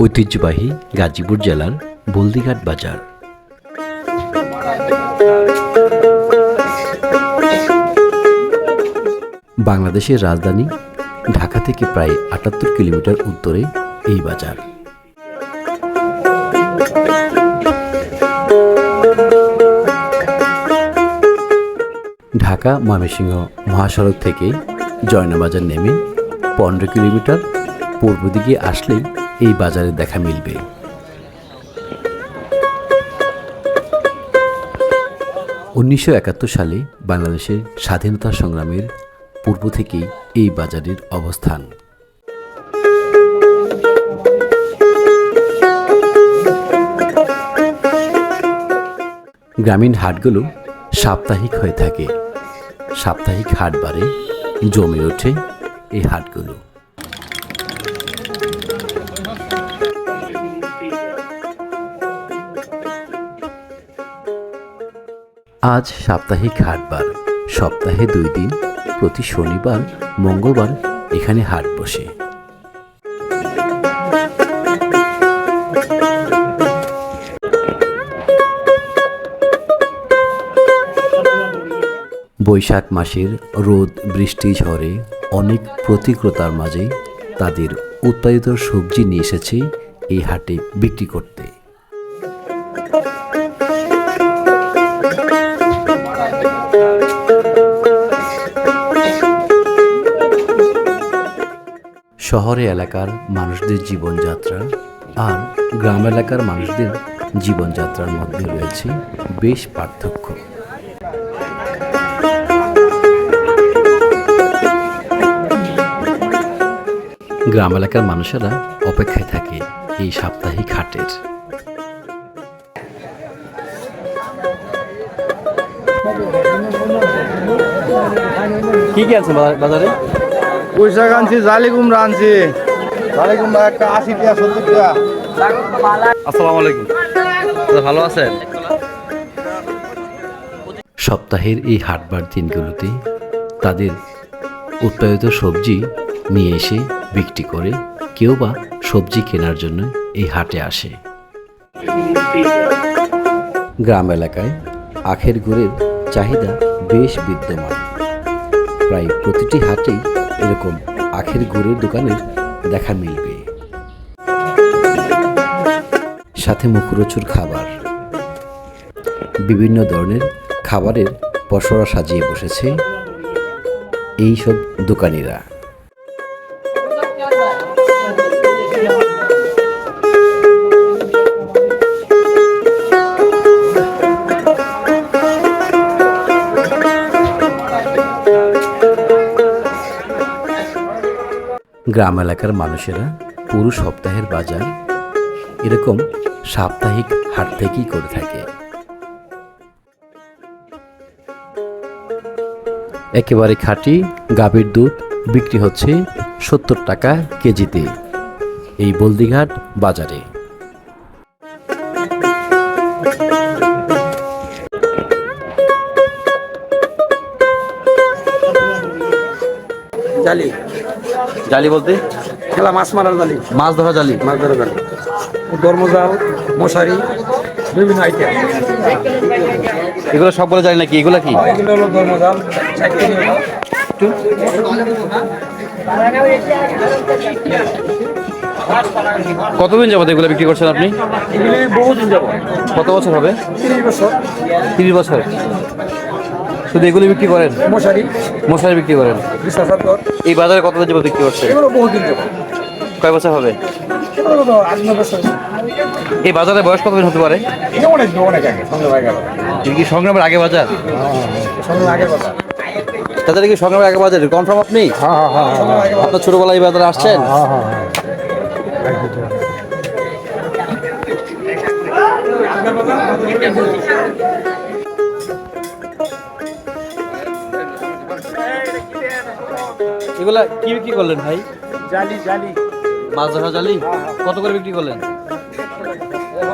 ঐতিহ্যবাহী গাজীপুর জেলার বলদিঘাট বাজার। বাংলাদেশের রাজধানী ঢাকা থেকে প্রায় আটাত্তর কিলোমিটার উত্তরে এই বাজার। ঢাকা, ময়মনসিংহ মহাসড়ক থেকে জয়নাবাজার নেমে পনেরো কিলোমিটার পূর্ব দিকে আসলেই এই বাজারে দেখা মিলবে। উনিশশো একাত্তর সালে বাংলাদেশের স্বাধীনতা সংগ্রামের পূর্ব থেকেই এই বাজারের অবস্থান। গ্রামীণ হাটগুলো সাপ্তাহিক হয়ে থাকে। সাপ্তাহিক হাট বারে জমে ওঠে এই হাটগুলো। আজ সাপ্তাহিক হাটবার। সপ্তাহে দুই দিন, প্রতি শনিবার, মঙ্গলবার এখানে হাট বসে। বৈশাখ মাসের রোদ, বৃষ্টি, ঝড়ে অনেক প্রতিকূলতার মাঝে তাদের উৎপাদিত সবজি নিয়ে এসেছে এই হাটে বিক্রি করতে। শহরে এলাকার মানুষদের জীবনযাত্রা আর গ্রাম এলাকার মানুষদের জীবনযাত্রার মধ্যে রয়েছে বেশ পার্থক্য। গ্রাম এলাকার মানুষেরা অপেক্ষায় থাকে এই সাপ্তাহিক হাটের। কি কি আছে বাজারে? পুঁইশাক আনছি জালি কুমড়া আনছি। জালি কুমড়া একটা আশি টাকা সত্তর টাকা। আসসালামু আলাইকুম। ভালো আছেন? সপ্তাহের এই হাটবার দিনগুলোতে তাদের উৎপাদিত সবজি নিয়ে এসে বিক্রি করে কেউ বা সবজি কেনার জন্য এই হাটে আসে। গ্রাম এলাকায় আখের গুড়ের চাহিদা বেশ বিদ্যমান। প্রায় প্রতিটি হাটেই এরকম আখের গুড়ের দোকানের দেখা মিলবে। সাথে মুখরোচুর খাবার। বিভিন্ন ধরনের খাবারের পসরা সাজিয়ে বসেছে। এইসব দোকানিরা। গ্রাম এলাকার মানুষেরা পুরো সপ্তাহের বাজার এরকম সাপ্তাহিক হাট থেকেই করে থাকে। একেবারে খাঁটি গাভীর দুধ বিক্রি হচ্ছে সত্তর টাকা কেজিতে এই বলদিঘাট বাজারে। জালি। জালি বলতে? খেলা মাছ মারার জালি। মাছ ধরা জালি? মাছ ধরা জালি। ধর্মজাল মশারি বিভিন্ন আইটেম এগুলো সব বলে জানি নাকি? এগুলো কি? এগুলো হলো ধর্মজাল কতদিন যাবত এগুলো বিক্রি করছেন আপনি? বহুদিন যাব কত বছর হবে? তিরিশ বছর। তিরিশ বছর। শুধু এগুলো বিক্রি করেন? মশারি। মশারি বিক্রি করেন? এই বাজারে কতদিন যাবত বিক্রি করছে? বহুদিন যাব কয় বছর হবে? এই বাজারে বয়স কতদিন হতে পারে? হয়ে কি সংগ্রামের আগে বাজার? আগে কথা তাদের কি সংগ্রামের আগে বাজার? কনফার্ম আপনি? হ্যাঁ হ্যাঁ হ্যাঁ হ্যাঁ। আপনার ছোটবেলায় এই বাজারে আসছেন? হ্যাঁ হ্যাঁ। এগুলা কি বিক্রি করলেন ভাই? জালি জালি। মাছ ধরা জালি? কত করে বিক্রি করলেন?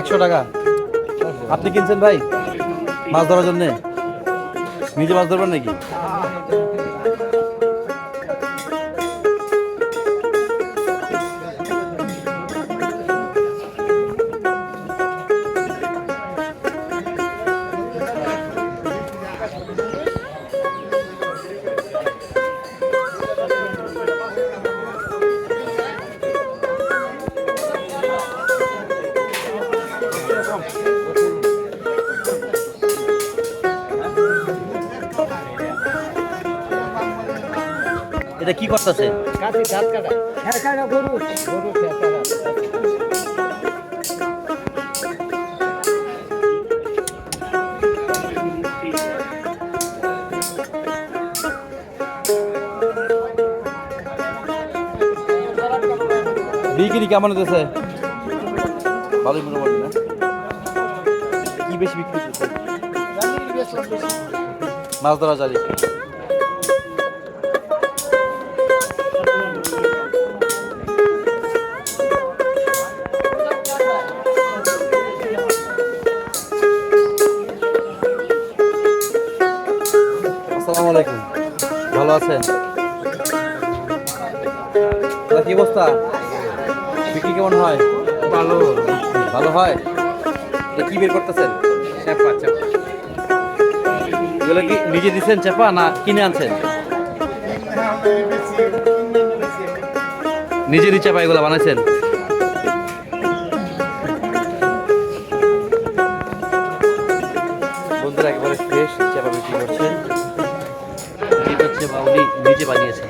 একশো টাকা। আপনি কিনছেন ভাই? মাছ ধরার জন্যে? নিজে মাছ ধরবেন নাকি? এটা কি করতেছে? বিক্রি কেমন হতেছে ভালোই মোটামুটি বেশি বিক্রি করছে। মাছ ধরা জালি। আসসালামু আলাইকুম। ভালো আছেন? কি অবস্থা? বিক্রি কেমন হয়? ভালো। ভালো হয়? কি বের করতেছেন? চাপা চাপা। কি নিজে দিচ্ছেন চাপা না কিনে আনছেন? নিজেরই চাপা এগুলো বানাইছেন? বন্ধুরা, একেবারে ফ্রেশ চাপা বিক্রি করছেন। নিজে বানিয়েছেন।